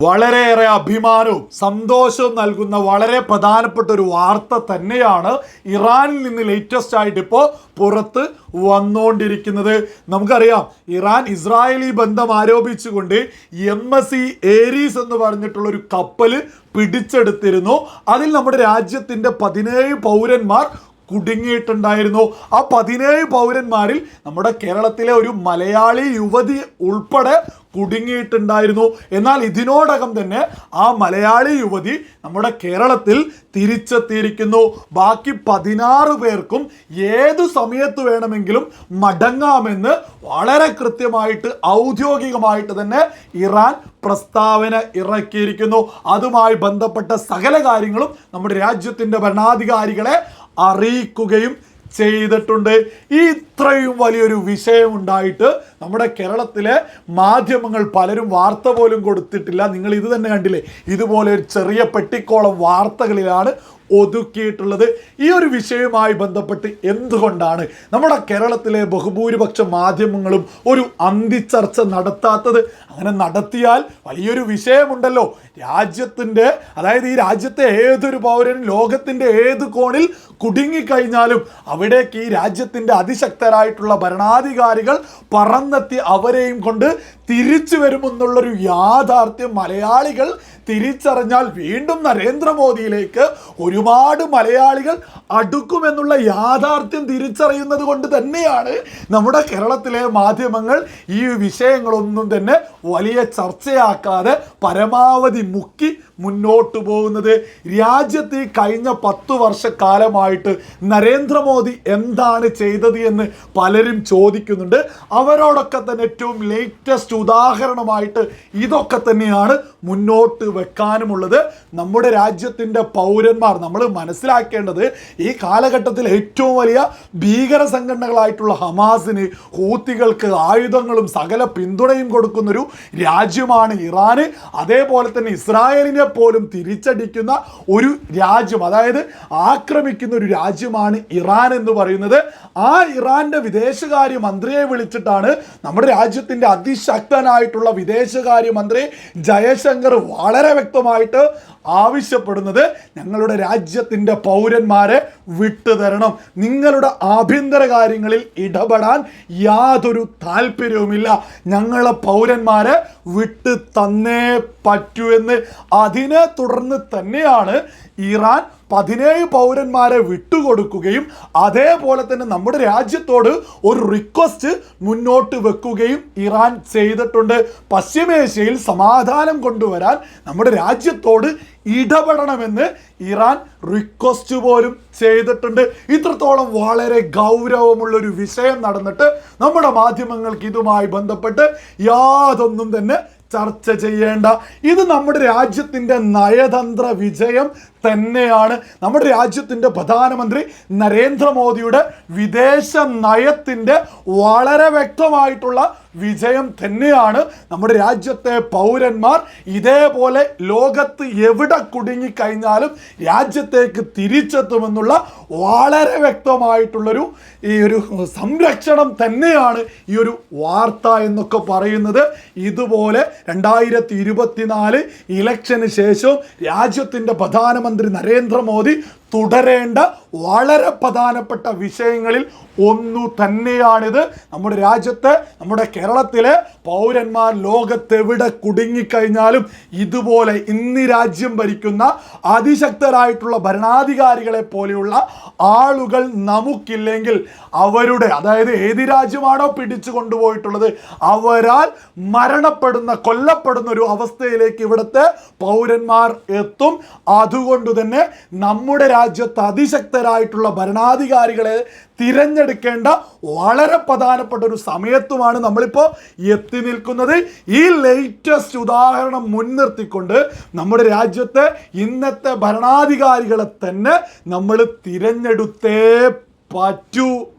വളരെയേറെ അഭിമാനവും സന്തോഷവും നൽകുന്ന വളരെ പ്രധാനപ്പെട്ട ഒരു വാർത്ത തന്നെയാണ് ഇറാനിൽ നിന്ന് ലേറ്റസ്റ്റ് ആയിട്ട് ഇപ്പോൾ പുറത്ത് വന്നുകൊണ്ടിരിക്കുന്നത് നമുക്കറിയാം ഇറാൻ ഇസ്രായേലി ബന്ധം ആരോപിച്ചുകൊണ്ട് എം എസ് ഏരീസ് എന്ന് പറഞ്ഞിട്ടുള്ള ഒരു കപ്പൽ പിടിച്ചെടുത്തിരുന്നു. അതിൽ നമ്മുടെ രാജ്യത്തിന്റെ പതിനേഴ് പൗരന്മാർ കുടുങ്ങിയിട്ടുണ്ടായിരുന്നു. ആ പതിനേഴ് പൗരന്മാരിൽ നമ്മുടെ കേരളത്തിലെ ഒരു മലയാളി യുവതി ഉൾപ്പെടെ കുടുങ്ങിയിട്ടുണ്ടായിരുന്നു. എന്നാൽ ഇതിനോടകം തന്നെ ആ മലയാളി യുവതി നമ്മുടെ കേരളത്തിൽ തിരിച്ചെത്തിയിരിക്കുന്നു. ബാക്കി പതിനാറ് പേർക്കും ഏതു സമയത്ത് വേണമെങ്കിലും മടങ്ങാമെന്ന് വളരെ കൃത്യമായിട്ട് ഔദ്യോഗികമായിട്ട് തന്നെ ഇറാൻ പ്രസ്താവന ഇറക്കിയിരിക്കുന്നു. അതുമായി ബന്ധപ്പെട്ട സകല കാര്യങ്ങളും നമ്മുടെ രാജ്യത്തിന്റെ ഭരണാധികാരികളെ അറിയിക്കുകയും ചെയ്തിട്ടുണ്ട്. ഈ ഇത്രയും വലിയൊരു വിഷയമുണ്ടായിട്ട് നമ്മുടെ കേരളത്തിലെ മാധ്യമങ്ങൾ പലരും വാർത്ത പോലും കൊടുത്തിട്ടില്ല. നിങ്ങൾ ഇത് തന്നെ കണ്ടില്ലേ? ഇതുപോലെ ഒരു ചെറിയ പെട്ടിക്കോളം വാർത്തകളിലാണ് ഒതുക്കിയിട്ടുള്ളത്. ഈ ഒരു വിഷയവുമായി ബന്ധപ്പെട്ട് എന്തുകൊണ്ടാണ് നമ്മുടെ കേരളത്തിലെ ബഹുഭൂരിപക്ഷ മാധ്യമങ്ങളും ഒരു അന്തിച്ചർച്ച നടത്താത്തത്? അങ്ങനെ നടത്തിയാൽ വലിയൊരു വിഷയമുണ്ടല്ലോ. രാജ്യത്തിന്റെ അതായത് ഈ രാജ്യത്തെ ഏതൊരു പൗരനും ലോകത്തിന്റെ ഏത് കോണിൽ കുടുങ്ങിക്കഴിഞ്ഞാലും അവിടേക്ക് ഈ രാജ്യത്തിന്റെ അതിശക്തരായിട്ടുള്ള ഭരണാധികാരികൾ പറന്നെത്തി അവരെയും കൊണ്ട് തിരിച്ചു വരുമെന്നുള്ളൊരു യാഥാർത്ഥ്യം മലയാളികൾ തിരിച്ചറിഞ്ഞാൽ വീണ്ടും നരേന്ദ്രമോദിയിലേക്ക് ഒരുപാട് മലയാളികൾ അടുക്കുമെന്നുള്ള യാഥാർത്ഥ്യം തിരിച്ചറിയുന്നത് കൊണ്ട് തന്നെയാണ് നമ്മുടെ കേരളത്തിലെ മാധ്യമങ്ങൾ ഈ വിഷയങ്ങളൊന്നും തന്നെ വലിയ ചർച്ചയാക്കാതെ പരമാവധി മുക്കി മുന്നോട്ട് പോകുന്നത്. രാജ്യത്ത് കഴിഞ്ഞ പത്തു വർഷക്കാലമായിട്ട് നരേന്ദ്രമോദി എന്താണ് ചെയ്തത് എന്ന് പലരും ചോദിക്കുന്നുണ്ട്. അവരോടൊക്കെ തന്നെ ഏറ്റവും ലേറ്റസ്റ്റ് ഉദാഹരണമായിട്ട് ഇതൊക്കെ തന്നെയാണ് മുന്നോട്ട് വെക്കാനുമുള്ളത്. നമ്മുടെ രാജ്യത്തിന്റെ പൗരന്മാർ നമ്മൾ മനസ്സിലാക്കേണ്ടത് ഈ കാലഘട്ടത്തിൽ ഏറ്റവും വലിയ ഭീകര സംഘടനകളായിട്ടുള്ള ഹമാസിന് ഹൂത്തികൾക്ക് ആയുധങ്ങളും സകല പിന്തുണയും കൊടുക്കുന്നൊരു രാജ്യമാണ് ഇറാൻ അതേപോലെ തന്നെ ഇസ്രായേലിനെ പോലും തിരിച്ചടിക്കുന്ന ഒരു രാജ്യം അതായത് ആക്രമിക്കുന്ന ഒരു രാജ്യമാണ് ഇറാൻ എന്ന് പറയുന്നത്. ആ ഇറാന്റെ വിദേശകാര്യ മന്ത്രിയെ വിളിച്ചിട്ടാണ് നമ്മുടെ രാജ്യത്തിന്റെ അതിശക്തനായിട്ടുള്ള വിദേശകാര്യ മന്ത്രി ജയശങ്കർ വളരെ വ്യക്തമായിട്ട് ആവശ്യപ്പെടുന്നത് ഞങ്ങളുടെ രാജ്യത്തിന്റെ പൗരന്മാരെ വിട്ടുതരണം. നിങ്ങളുടെ ആഭ്യന്തര കാര്യങ്ങളിൽ ഇടപെടാൻ യാതൊരു താല്പര്യവുമില്ല. ഞങ്ങളെ പൗരന്മാരെ വിട്ട് തന്നേ പറ്റൂ എന്ന്. അതിനെ തുടർന്ന് തന്നെയാണ് ഇറാൻ പതിനേഴ് പൗരന്മാരെ വിട്ടുകൊടുക്കുകയും അതേപോലെ തന്നെ നമ്മുടെ രാജ്യത്തോട് ഒരു റിക്വസ്റ്റ് മുന്നോട്ട് വെക്കുകയും ഇറാൻ ചെയ്തിട്ടുണ്ട്. പശ്ചിമേഷ്യയിൽ സമാധാനം കൊണ്ടുവരാൻ നമ്മുടെ രാജ്യത്തോട് ഇടപെടണമെന്ന് ഇറാൻ റിക്വസ്റ്റ് പോലും ചെയ്തിട്ടുണ്ട്. ഇത്രത്തോളം വളരെ ഗൗരവമുള്ള ഒരു വിഷയം നടന്നിട്ട് നമ്മുടെ മാധ്യമങ്ങൾക്ക് ഇതുമായി ബന്ധപ്പെട്ട് യാതൊന്നും തന്നെ ചർച്ച ചെയ്യേണ്ട. ഇത് നമ്മുടെ രാജ്യത്തിന്റെ നയതന്ത്ര വിജയം തന്നെയാണ് നമ്മുടെ രാജ്യത്തിന്റെ പ്രധാനമന്ത്രി നരേന്ദ്രമോദിയുടെ വിദേശ നയത്തിന്റെ വളരെ വ്യക്തമായിട്ടുള്ള വിജയം തന്നെയാണ് നമ്മുടെ രാജ്യത്തെ പൗരന്മാർ ഇതേപോലെ ലോകത്ത് എവിടെ കുടുങ്ങിക്കഴിഞ്ഞാലും രാജ്യത്തേക്ക് തിരിച്ചെത്തുമെന്നുള്ള വളരെ വ്യക്തമായിട്ടുള്ളൊരു ഈ ഒരു സംരക്ഷണം തന്നെയാണ് ഈ ഒരു വാർത്ത എന്നൊക്കെ പറയുന്നത്. ഇതുപോലെ രണ്ടായിരത്തി ഇരുപത്തിനാല് ഇലക്ഷന് ശേഷവും രാജ്യത്തിന്റെ പ്രധാനമന്ത്രി നരേന്ദ്രമോദി തുടരേണ്ട വളരെ പ്രധാനപ്പെട്ട വിഷയങ്ങളിൽ ഒന്നു തന്നെയാണിത്. നമ്മുടെ രാജ്യത്ത് നമ്മുടെ കേരളത്തിലെ പൗരന്മാർ ലോകത്തെവിടെ കുടുങ്ങിക്കഴിഞ്ഞാലും ഇതുപോലെ ഇന്ന് രാജ്യം ഭരിക്കുന്ന അതിശക്തരായിട്ടുള്ള ഭരണാധികാരികളെ പോലെയുള്ള ആളുകൾ നമുക്കില്ലെങ്കിൽ അവരുടെ അതായത് ഏത് രാജ്യമാണോ പിടിച്ചു കൊണ്ടുപോയിട്ടുള്ളത് അവരാൽ മരണപ്പെടുന്ന കൊല്ലപ്പെടുന്ന ഒരു അവസ്ഥയിലേക്ക് ഇവിടുത്തെ പൗരന്മാർ എത്തും. അതുകൊണ്ട് തന്നെ നമ്മുടെ രാജ്യത്ത് അതിശക്തരായിട്ടുള്ള ഭരണാധികാരികളെ തിരഞ്ഞെടുക്കേണ്ട വളരെ പ്രധാനപ്പെട്ട ഒരു സമയത്തുമാണ് നമ്മളിപ്പോൾ എത്തി നിൽക്കുന്നത്. ഈ ലേറ്റസ്റ്റ് ഉദാഹരണം മുൻനിർത്തിക്കൊണ്ട് നമ്മുടെ രാജ്യത്തെ ഇന്നത്തെ ഭരണാധികാരികളെ തന്നെ നമ്മൾ തിരഞ്ഞെടുത്തേ പറ്റൂ.